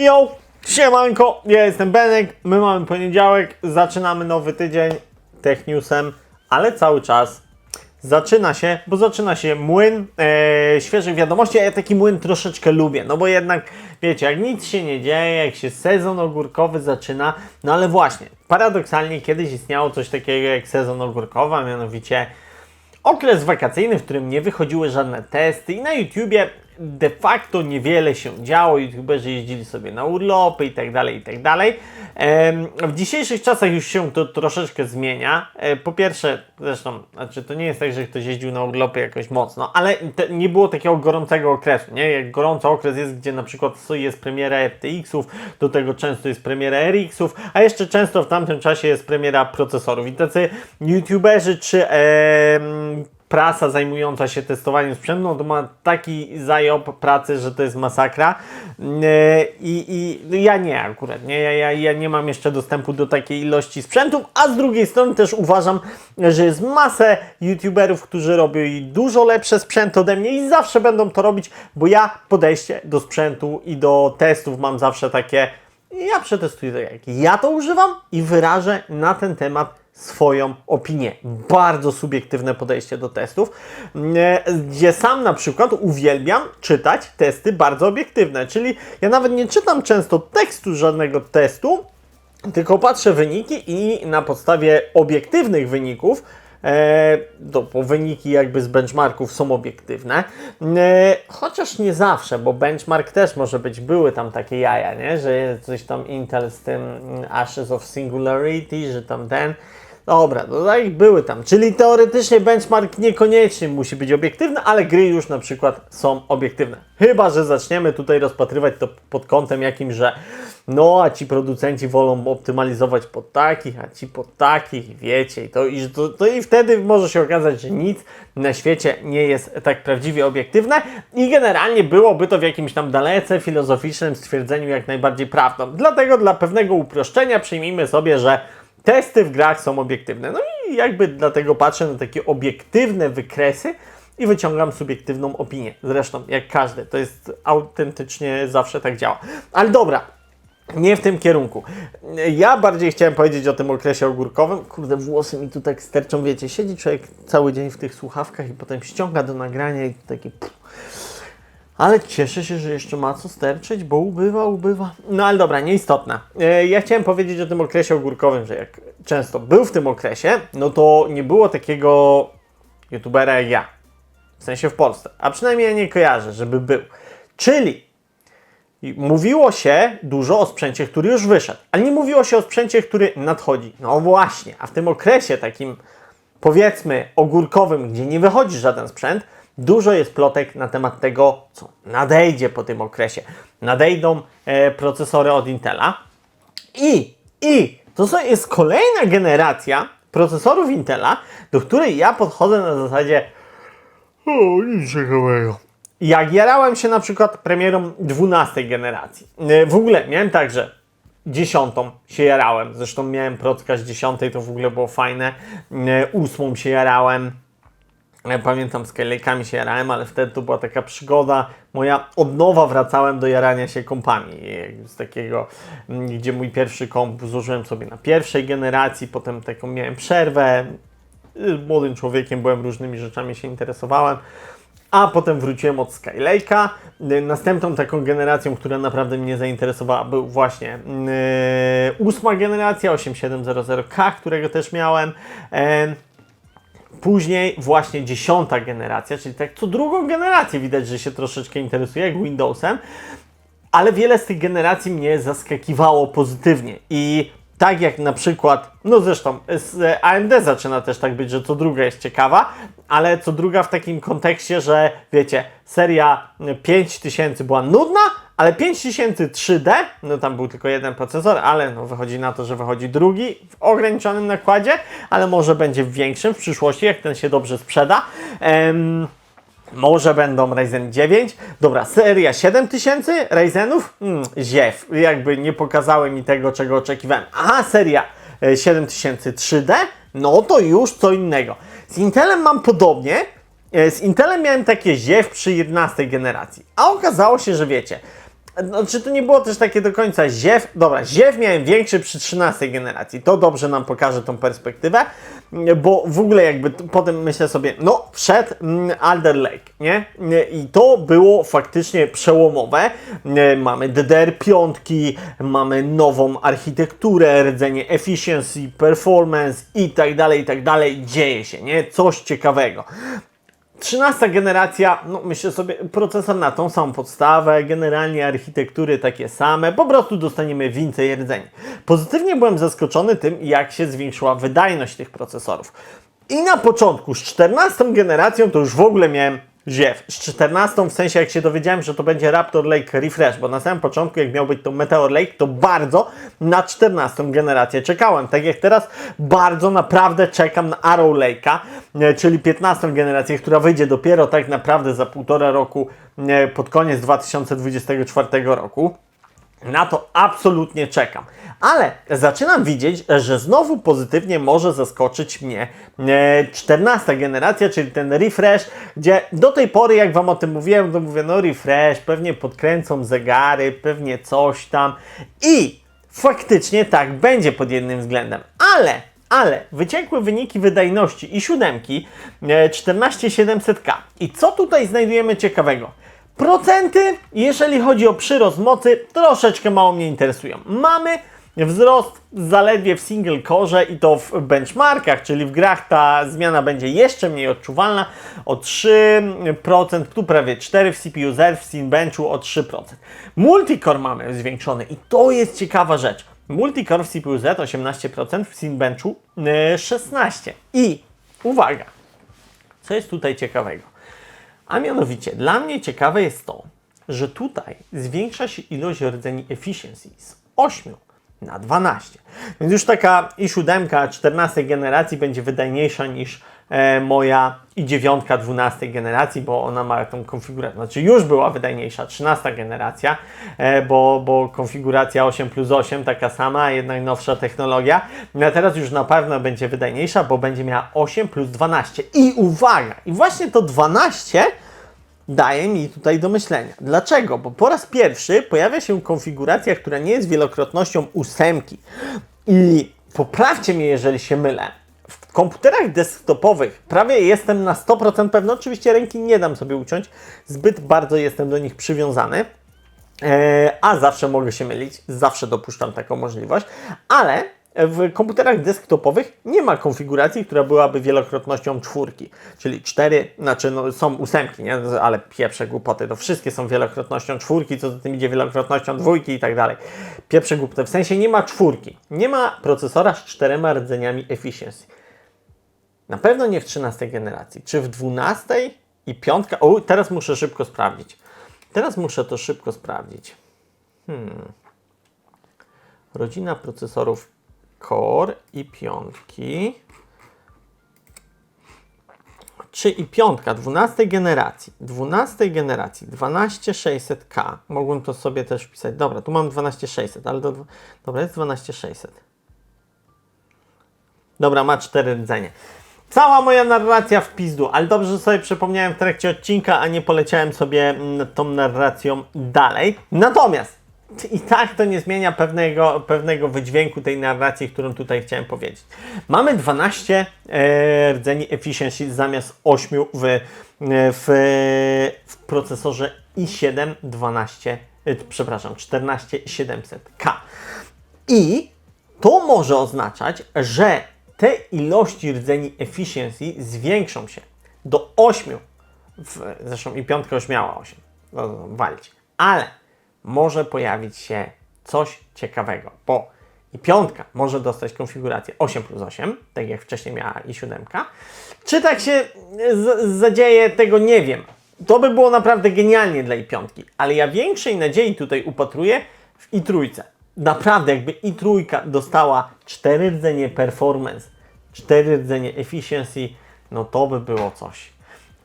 Yo, siemanko, ja jestem Benek, my mamy poniedziałek, zaczynamy nowy tydzień Tech Newsem, ale cały czas zaczyna się, bo zaczyna się młyn e, świeżych wiadomości, a ja taki młyn troszeczkę lubię, no bo jednak, wiecie, jak nic się nie dzieje, jak się sezon ogórkowy zaczyna, no ale właśnie, paradoksalnie kiedyś istniało coś takiego jak sezon ogórkowy, a mianowicie okres wakacyjny, w którym nie wychodziły żadne testy i na YouTubie de facto niewiele się działo. YouTuberzy jeździli sobie na urlopy i tak dalej, i tak dalej. W dzisiejszych czasach już się to troszeczkę zmienia. E, Po pierwsze, zresztą, znaczy to nie jest tak, że ktoś jeździł na urlopy jakoś mocno, ale nie było takiego gorącego okresu, nie? Jak gorący okres jest, gdzie na przykład jest premiera RTX-ów, do tego często jest premiera RX-ów, a jeszcze często w tamtym czasie jest premiera procesorów. I tacy YouTuberzy czy em, prasa zajmująca się testowaniem sprzętu, no to ma taki zajob pracy, że to jest masakra. E, I, i ja nie akurat, nie? Ja, ja, ja nie mam jeszcze dostępu do takiej ilości sprzętów, a z drugiej strony też uważam, że jest masę YouTuberów, którzy robią dużo lepsze sprzęty ode mnie i zawsze będą to robić, bo ja podejście do sprzętu i do testów mam zawsze takie ja przetestuję tak jak ja to używam i wyrażę na ten temat swoją opinię. Bardzo subiektywne podejście do testów, gdzie sam na przykład uwielbiam czytać testy bardzo obiektywne, czyli ja nawet nie czytam często tekstu żadnego testu, tylko patrzę wyniki i na podstawie obiektywnych wyników E, to, bo wyniki jakby z benchmarków są obiektywne, e, chociaż nie zawsze, bo benchmark też może być, były tam takie jaja, nie? że coś tam Intel z tym mm, Ashes of Singularity, że tam ten, dobra, no tak były tam, czyli teoretycznie benchmark niekoniecznie musi być obiektywny, ale gry już na przykład są obiektywne, chyba, że zaczniemy tutaj rozpatrywać to pod kątem jakim, że no, a ci producenci wolą optymalizować pod takich, a ci pod takich, wiecie, i to, i to, to i wtedy może się okazać, że nic na świecie nie jest tak prawdziwie obiektywne. I generalnie byłoby to w jakimś tam dalece filozoficznym stwierdzeniu jak najbardziej prawdą. Dlatego dla pewnego uproszczenia przyjmijmy sobie, że testy w grach są obiektywne. No i jakby dlatego patrzę na takie obiektywne wykresy, i wyciągam subiektywną opinię. Zresztą, jak każdy, to jest autentycznie zawsze tak działa. Ale dobra, nie w tym kierunku. Ja bardziej chciałem powiedzieć o tym okresie ogórkowym. Kurde, włosy mi tu tak sterczą, wiecie, siedzi człowiek cały dzień w tych słuchawkach i potem ściąga do nagrania i takie... pff. Ale cieszę się, że jeszcze ma co sterczyć, bo ubywa, ubywa. No ale dobra, nieistotne. E, Ja chciałem powiedzieć o tym okresie ogórkowym, że jak często był w tym okresie, no to nie było takiego youtubera jak ja. W sensie w Polsce. A przynajmniej ja nie kojarzę, żeby był. Czyli Mówiło się dużo o sprzęcie, który już wyszedł, ale nie mówiło się o sprzęcie, który nadchodzi. No właśnie, a w tym okresie takim powiedzmy ogórkowym, gdzie nie wychodzi żaden sprzęt, dużo jest plotek na temat tego, co nadejdzie po tym okresie. Nadejdą e, procesory od Intela i, i to jest kolejna generacja procesorów Intela, do której ja podchodzę na zasadzie o, nic ciekawego. Jak jarałem się na przykład premierą 12 generacji. E, W ogóle miałem tak, że dziesiątą się jarałem. Zresztą miałem procka z dziesiątej, to w ogóle było fajne. E, Ósmą się jarałem. Ja pamiętam, z Skylake'ami się jarałem, ale wtedy to była taka przygoda moja. Od nowa wracałem do jarania się kompami. Z takiego, gdzie mój pierwszy komp zużyłem sobie na pierwszej generacji, potem taką miałem przerwę. Y, Młodym człowiekiem byłem, różnymi rzeczami się interesowałem. A potem wróciłem od Skylake'a. Następną taką generacją, która naprawdę mnie zainteresowała, był właśnie yy, ósma generacja 8700K, którego też miałem. Em, Później właśnie dziesiąta generacja, czyli tak co drugą generację widać, że się troszeczkę interesuje, jak Windowsem, ale wiele z tych generacji mnie zaskakiwało pozytywnie. I tak jak na przykład, no zresztą z AMD zaczyna też tak być, że co druga jest ciekawa, ale co druga w takim kontekście, że wiecie, seria 5000 była nudna, ale 5000 3D, no tam był tylko jeden procesor, ale no wychodzi na to, że wychodzi drugi w ograniczonym nakładzie, ale może będzie w większym w przyszłości, jak ten się dobrze sprzeda. Em, może będą Ryzen 9. Dobra, seria 7000 Ryzenów? Hmm, ziew. Jakby nie pokazały mi tego, czego oczekiwałem. Aha, seria e, 7000 3D? No to już co innego. Z Intelem mam podobnie. E, Z Intelem miałem takie ziew przy 11 generacji. A okazało się, że wiecie, Znaczy to nie było też takie do końca ziew. Dobra, ziew miałem większy przy 13 generacji. To dobrze nam pokaże tą perspektywę, bo w ogóle jakby potem myślę sobie, no wszedł mm, Alder Lake, nie? I to było faktycznie przełomowe. Mamy DDR5, mamy nową architekturę, rdzenie efficiency, performance i tak dalej, i tak dalej. Dzieje się, nie? Coś ciekawego. 13 generacja, no myślę sobie, procesor na tą samą podstawę, generalnie architektury takie same, po prostu dostaniemy więcej rdzeni. Pozytywnie byłem zaskoczony tym, jak się zwiększyła wydajność tych procesorów. I na początku, z 14 generacją, to już w ogóle miałem ziew. Z 14 w sensie, jak się dowiedziałem, że to będzie Raptor Lake Refresh, bo na samym początku, jak miał być to Meteor Lake, to bardzo na 14 generację czekałem. Tak jak teraz, bardzo naprawdę czekam na Arrow Lake'a, e, czyli 15 generację, która wyjdzie dopiero tak naprawdę za półtora roku, e, pod koniec 2024 roku. Na to absolutnie czekam. Ale zaczynam widzieć, że znowu pozytywnie może zaskoczyć mnie e, 14 generacja, czyli ten refresh, gdzie do tej pory, jak Wam o tym mówiłem, to mówię, no refresh, pewnie podkręcą zegary, pewnie coś tam. I faktycznie tak będzie pod jednym względem. Ale ale wyciekły wyniki wydajności i siódemki e, 14700K. I co tutaj znajdujemy ciekawego? Procenty, jeżeli chodzi o przyrost mocy, troszeczkę mało mnie interesują. Mamy wzrost zaledwie w single core i to w benchmarkach, czyli w grach ta zmiana będzie jeszcze mniej odczuwalna o 3%, tu prawie 4 w CPU Z, w Cinebenchu o 3%. Multicore mamy zwiększony i to jest ciekawa rzecz. Multicore w CPU Z 18%, w Cinebenchu yy, 16%. I uwaga, co jest tutaj ciekawego? A mianowicie, dla mnie ciekawe jest to, że tutaj zwiększa się ilość rdzeni efficiency z 8 na 12. Więc już taka i 7 14 generacji będzie wydajniejsza niż moja i 9 12 generacji, bo ona ma tą konfigurację. Znaczy już była wydajniejsza 13 generacja, e, bo, bo konfiguracja 8 plus 8 taka sama, jednak nowsza technologia. No a teraz już na pewno będzie wydajniejsza, bo będzie miała 8 plus 12. I uwaga! I właśnie to 12 daje mi tutaj do myślenia. Dlaczego? Bo po raz pierwszy pojawia się konfiguracja, która nie jest wielokrotnością ósemki. I poprawcie mnie, jeżeli się mylę. W komputerach desktopowych prawie jestem na 100% pewny. Oczywiście ręki nie dam sobie uciąć, zbyt bardzo jestem do nich przywiązany. E, a zawsze mogę się mylić, zawsze dopuszczam taką możliwość, ale w komputerach desktopowych nie ma konfiguracji, która byłaby wielokrotnością czwórki, czyli cztery, znaczy no, są ósemki, nie? ale pieprze głupoty, to wszystkie są wielokrotnością czwórki, co za tym idzie wielokrotnością dwójki i tak dalej. Pieprze głupoty, w sensie nie ma czwórki, nie ma procesora z czterema rdzeniami efficiency. Na pewno nie w 13 generacji, czy w 12 i piątka, o teraz muszę szybko sprawdzić. Teraz muszę to szybko sprawdzić. Hmm. Rodzina procesorów Core i piątki. Czy i piątka 12 generacji, 12 generacji, 12600K. Mogłem to sobie też wpisać. Dobra, tu mam 12600, ale do, dobra, jest 12600. Dobra, ma 4 rdzenie. Cała moja narracja w pizdu, ale dobrze, że sobie przypomniałem w trakcie odcinka, a nie poleciałem sobie mm, tą narracją dalej. Natomiast i tak to nie zmienia pewnego, pewnego wydźwięku tej narracji, którą tutaj chciałem powiedzieć. Mamy 12 e, rdzeni efficiency zamiast 8 w, e, w, w procesorze i7 12, e, przepraszam, 14700K. I to może oznaczać, że te ilości rdzeni efficiency zwiększą się do 8. W, zresztą i piątka już miała 8. No, no, walić. Ale może pojawić się coś ciekawego, bo i piątka może dostać konfigurację 8 plus 8, tak jak wcześniej miała i siódemka. Czy tak się zadzieje, tego nie wiem. To by było naprawdę genialnie dla i piątki, ale ja większej nadziei tutaj upatruję w i trójce. Naprawdę, jakby i trójka dostała 4 rdzenie performance, 4 rdzenie efficiency, no to by było coś.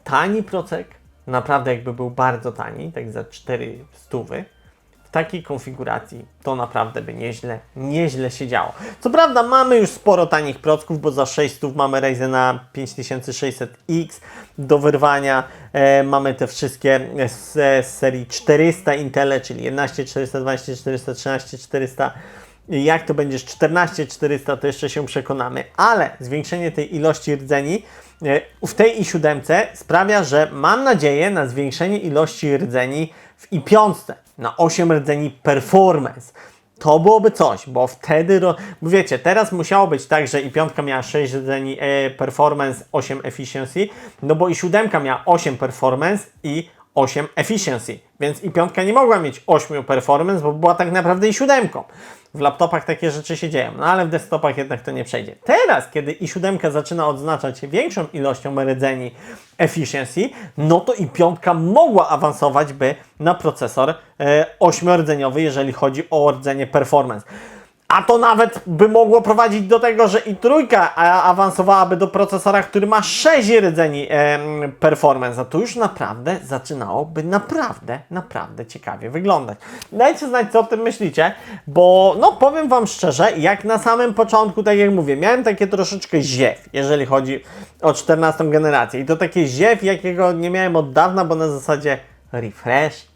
Tani procek, naprawdę jakby był bardzo tani, tak za 4 stówy, takiej konfiguracji to naprawdę by nieźle, nieźle się działo. Co prawda mamy już sporo tanich procków, bo za 600 mamy Ryzena 5600X do wyrwania. E, mamy te wszystkie z, z serii 400 Intele, czyli 11, 412, 413, 400. Jak to będziesz 14, 400, to jeszcze się przekonamy, ale zwiększenie tej ilości rdzeni e, w tej i7 sprawia, że mam nadzieję na zwiększenie ilości rdzeni w i5 na 8 rdzeni performance. To byłoby coś, bo wtedy, bo wiecie, teraz musiało być tak, że i piątka miała 6 rdzeni e, performance, 8 efficiency, no bo i siódemka miała 8 performance i 8 efficiency, więc i piątka nie mogła mieć 8 performance, bo była tak naprawdę i siódemką. W laptopach takie rzeczy się dzieją, no ale w desktopach jednak to nie przejdzie. Teraz, kiedy i siódemka zaczyna odznaczać się większą ilością rdzeni efficiency, no to i piątka mogła awansować by na procesor e, 8-rdzeniowy, jeżeli chodzi o rdzenie performance. A to nawet by mogło prowadzić do tego, że i trójka awansowałaby do procesora, który ma 6 rdzeni performance. A to już naprawdę zaczynałoby naprawdę, naprawdę ciekawie wyglądać. Dajcie znać, co o tym myślicie, bo no powiem Wam szczerze, jak na samym początku, tak jak mówię, miałem takie troszeczkę ziew, jeżeli chodzi o 14 generację. I to takie ziew, jakiego nie miałem od dawna, bo na zasadzie refresh,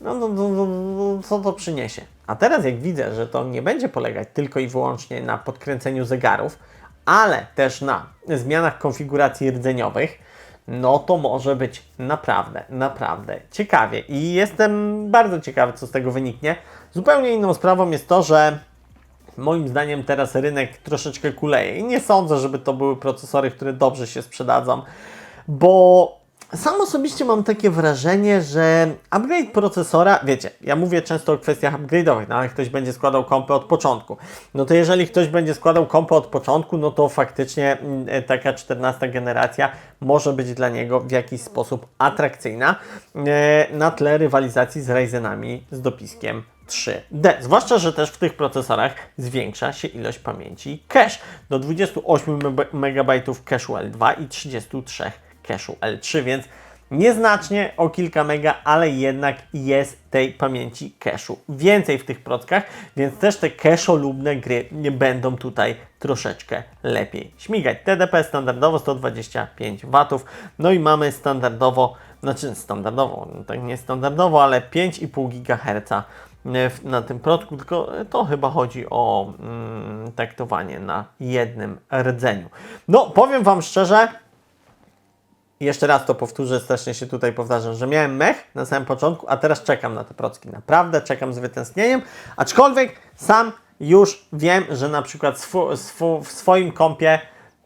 no, no, no, no, no, co to przyniesie? A teraz jak widzę, że to nie będzie polegać tylko i wyłącznie na podkręceniu zegarów, ale też na zmianach konfiguracji rdzeniowych, no to może być naprawdę, naprawdę ciekawie. I jestem bardzo ciekawy, co z tego wyniknie. Zupełnie inną sprawą jest to, że moim zdaniem teraz rynek troszeczkę kuleje i nie sądzę, żeby to były procesory, które dobrze się sprzedadzą, bo sam osobiście mam takie wrażenie, że upgrade procesora, wiecie, ja mówię często o kwestiach upgrade'owych, no ale ktoś będzie składał kompy od początku. No to jeżeli ktoś będzie składał kompy od początku, no to faktycznie mm, taka 14 generacja może być dla niego w jakiś sposób atrakcyjna e, na tle rywalizacji z Ryzenami z dopiskiem 3D. Zwłaszcza, że też w tych procesorach zwiększa się ilość pamięci cache do 28 MB cache'u L2 i 33 cache'u L3, więc nieznacznie o kilka mega, ale jednak jest tej pamięci cache'u więcej w tych prockach, więc też te cache'olubne gry nie będą tutaj troszeczkę lepiej śmigać. TDP standardowo 125 W, no i mamy standardowo, znaczy standardowo, no tak nie standardowo, ale 5,5 GHz w- na tym protku, tylko to chyba chodzi o mm, taktowanie na jednym rdzeniu. No, powiem Wam szczerze, jeszcze raz to powtórzę, strasznie się tutaj powtarzam, że miałem mech na samym początku, a teraz czekam na te procki. Naprawdę czekam z wytęsknieniem, aczkolwiek sam już wiem, że na przykład w swoim kompie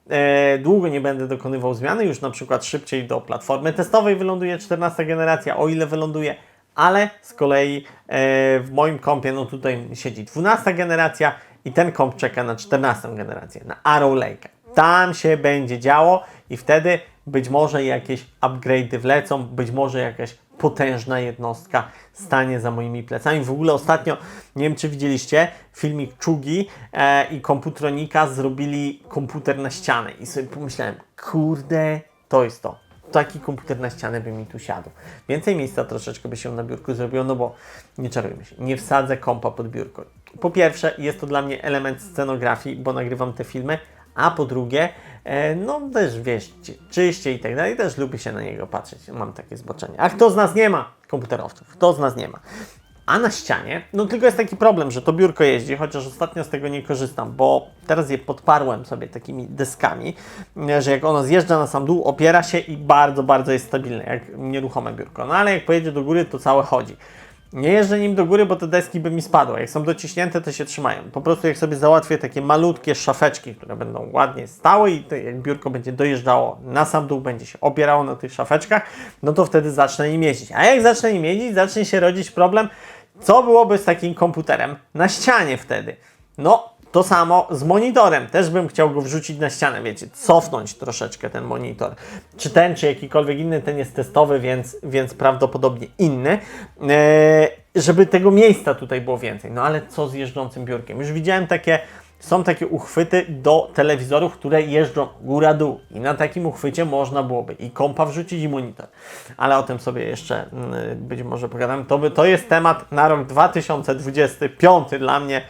e, długo nie będę dokonywał zmiany, już na przykład szybciej do platformy testowej wyląduje 14 generacja, o ile wyląduje, ale z kolei e, w moim kompie, no tutaj siedzi 12 generacja i ten komp czeka na 14 generację, na Arrow Lake. Tam się będzie działo i wtedy być może jakieś upgrade'y wlecą, być może jakaś potężna jednostka stanie za moimi plecami. W ogóle ostatnio, nie wiem czy widzieliście, filmik Czugi e, i Komputronika zrobili komputer na ścianę i sobie pomyślałem, kurde, to jest to. Taki komputer na ścianę by mi tu siadł. Więcej miejsca troszeczkę by się na biurku zrobiło, no bo nie czarujmy się, nie wsadzę kompa pod biurko. Po pierwsze, jest to dla mnie element scenografii, bo nagrywam te filmy, a po drugie, e, no też wiesz, czy- czyście i tak dalej, też lubię się na niego patrzeć. Mam takie zboczenie. A kto z nas nie ma komputerowców? Kto z nas nie ma? A na ścianie, no tylko jest taki problem, że to biurko jeździ, chociaż ostatnio z tego nie korzystam, bo teraz je podparłem sobie takimi deskami, że jak ono zjeżdża na sam dół, opiera się i bardzo, bardzo jest stabilne, jak nieruchome biurko. No ale jak pojedzie do góry, to całe chodzi. Nie jeżdżę nim do góry, bo te deski by mi spadły. Jak są dociśnięte, to się trzymają. Po prostu jak sobie załatwię takie malutkie szafeczki, które będą ładnie stały i to jak biurko będzie dojeżdżało na sam dół, będzie się opierało na tych szafeczkach, no to wtedy zacznę nim jeździć. A jak zacznę nim jeździć, zacznie się rodzić problem, co byłoby z takim komputerem na ścianie wtedy. No, to samo z monitorem. Też bym chciał go wrzucić na ścianę, wiecie, cofnąć troszeczkę ten monitor. Czy ten, czy jakikolwiek inny, ten jest testowy, więc, więc prawdopodobnie inny. Eee, żeby tego miejsca tutaj było więcej. No ale co z jeżdżącym biurkiem? Już widziałem takie są takie uchwyty do telewizorów, które jeżdżą góra-dół. I na takim uchwycie można byłoby i kompa wrzucić i monitor. Ale o tym sobie jeszcze mm, być może pogadam. To, by, to jest temat na rok 2025 dla mnie,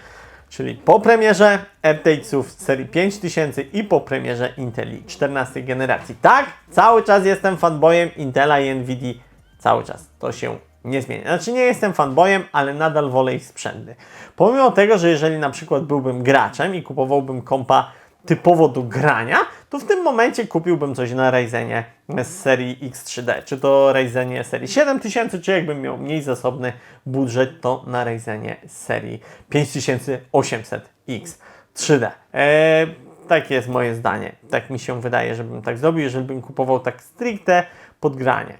czyli po premierze RTX-ów serii 5000 i po premierze Inteli 14 generacji. Tak, cały czas jestem fanboyem Intela i Nvidia. Cały czas. To się nie zmienia. Znaczy nie jestem fanboyem, ale nadal wolę ich sprzęty. Pomimo tego, że jeżeli na przykład byłbym graczem i kupowałbym kompa typowo do grania, to w tym momencie kupiłbym coś na Ryzenie z serii X3D. Czy to Ryzenie serii 7000, czy jakbym miał mniej zasobny budżet, to na Ryzenie serii 5800X 3D. Eee, takie jest moje zdanie. Tak mi się wydaje, żebym tak zrobił, jeżeli bym kupował tak stricte pod granie.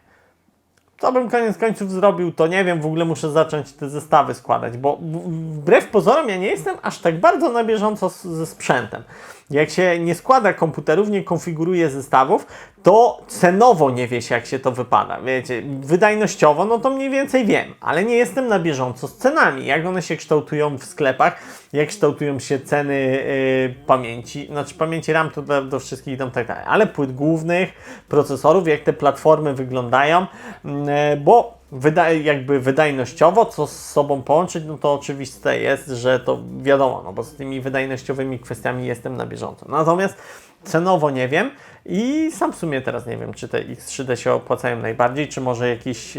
Co bym koniec końców zrobił, to nie wiem, w ogóle muszę zacząć te zestawy składać, bo wbrew pozorom ja nie jestem aż tak bardzo na bieżąco ze sprzętem. Jak się nie składa komputerów, nie konfiguruje zestawów, to cenowo nie wie się, jak się to wypada. Wiecie, wydajnościowo, no to mniej więcej wiem, ale nie jestem na bieżąco z cenami, jak one się kształtują w sklepach, jak kształtują się ceny yy, pamięci, znaczy pamięci RAM to do, do wszystkich idą tak dalej, ale płyt głównych, procesorów, jak te platformy wyglądają, yy, bo wyda jakby wydajnościowo, co z sobą połączyć, no to oczywiste jest, że to wiadomo, no bo z tymi wydajnościowymi kwestiami jestem na bieżąco. Natomiast cenowo nie wiem i sam w sumie teraz nie wiem, czy te X3D się opłacają najbardziej, czy może jakiś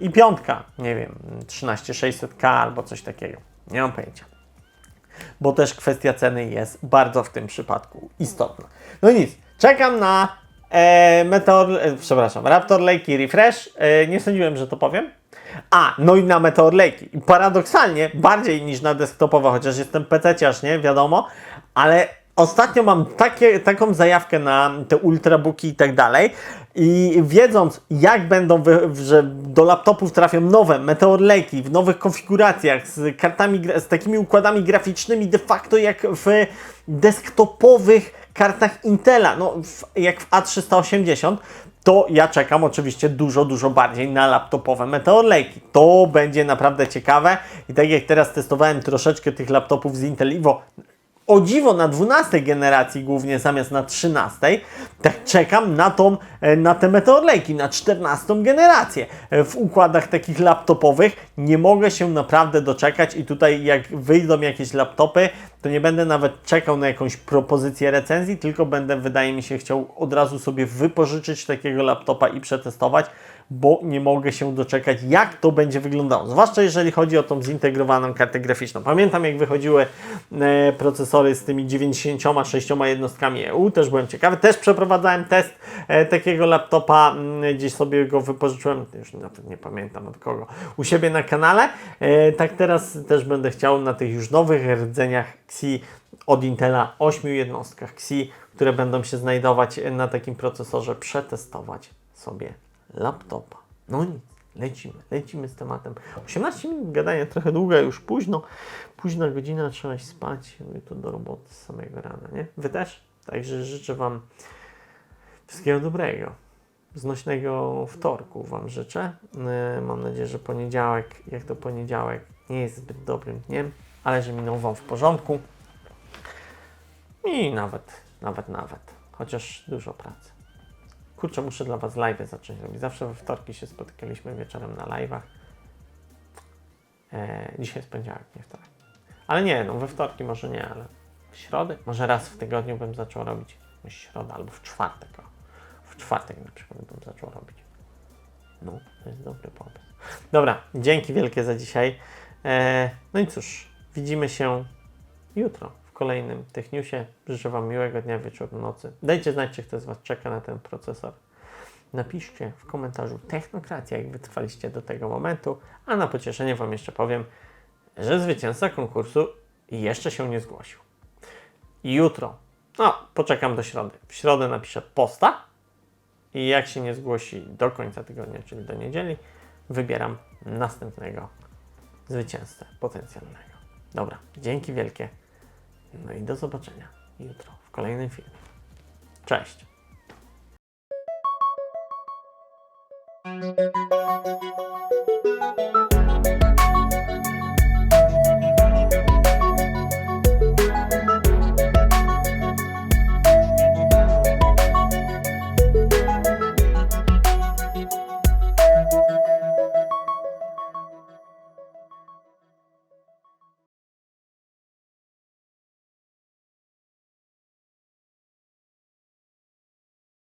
i piątka, nie wiem, 13600K albo coś takiego. Nie mam pojęcia bo też kwestia ceny jest bardzo w tym przypadku istotna. No i nic, czekam na e, Meteor, e, przepraszam, Raptor Lake Refresh. E, nie sądziłem, że to powiem. A, no i na Meteor Lake. I paradoksalnie, bardziej niż na desktopowe, chociaż jestem PC-ciarz, nie, wiadomo, ale ostatnio mam takie, taką zajawkę na te ultrabooki i tak dalej i wiedząc jak będą, że do laptopów trafią nowe Meteor Lake'i w nowych konfiguracjach z kartami, z takimi układami graficznymi de facto jak w desktopowych kartach Intela, no jak w A380, to ja czekam oczywiście dużo, dużo bardziej na laptopowe Meteor Lake'i. To będzie naprawdę ciekawe i tak jak teraz testowałem troszeczkę tych laptopów z Intel Evo, o dziwo na 12 generacji głównie zamiast na 13, tak czekam na tą, e, na te Meteor Lake'i, na 14 generację. E, W układach takich laptopowych nie mogę się naprawdę doczekać i tutaj jak wyjdą jakieś laptopy, to nie będę nawet czekał na jakąś propozycję recenzji, tylko będę, wydaje mi się, chciał od razu sobie wypożyczyć takiego laptopa i przetestować, bo nie mogę się doczekać, jak to będzie wyglądało. Zwłaszcza jeżeli chodzi o tą zintegrowaną kartę graficzną. Pamiętam, jak wychodziły e, procesory z tymi 96 jednostkami EU, też byłem ciekawy. Też przeprowadzałem test e, takiego laptopa, m, gdzieś sobie go wypożyczyłem, już nawet nie pamiętam od kogo, u siebie na kanale. E, tak teraz też będę chciał na tych już nowych rdzeniach Xi od Intela 8 jednostkach Xi, które będą się znajdować na takim procesorze, przetestować sobie laptopa. No nic, lecimy, lecimy z tematem. 18 minut gadania, trochę długa, już późno, późna godzina, trzeba iść spać, jutro do roboty z samego rana, nie? Wy też? Także życzę Wam wszystkiego dobrego. Znośnego wtorku Wam życzę. Yy, Mam nadzieję, że poniedziałek, jak to poniedziałek, nie jest zbyt dobrym dniem, ale że minął Wam w porządku. I nawet, nawet, nawet. Chociaż dużo pracy. Kurczę, muszę dla Was live zacząć robić. Zawsze we wtorki się spotykaliśmy wieczorem na live'ach. E, dzisiaj jest poniedziałek, nie wtorek. Ale nie, no we wtorki może nie, ale w środę, może raz w tygodniu bym zaczął robić. W środę albo w czwartek. O. W czwartek na przykład bym zaczął robić. No, to jest dobry pomysł. Dobra, dzięki wielkie za dzisiaj. E, no i cóż, widzimy się jutro kolejnym Techniusie. Życzę Wam miłego dnia, wieczoru, nocy. Dajcie znać, czy ktoś z Was czeka na ten procesor. Napiszcie w komentarzu Technokracja, jak wytrwaliście do tego momentu, a na pocieszenie Wam jeszcze powiem, że zwycięzca konkursu jeszcze się nie zgłosił. Jutro, no poczekam do środy, w środę napiszę posta i jak się nie zgłosi do końca tygodnia, czyli do niedzieli, wybieram następnego zwycięzcę potencjalnego. Dobra, dzięki wielkie. No i do zobaczenia jutro w kolejnym filmie. Cześć!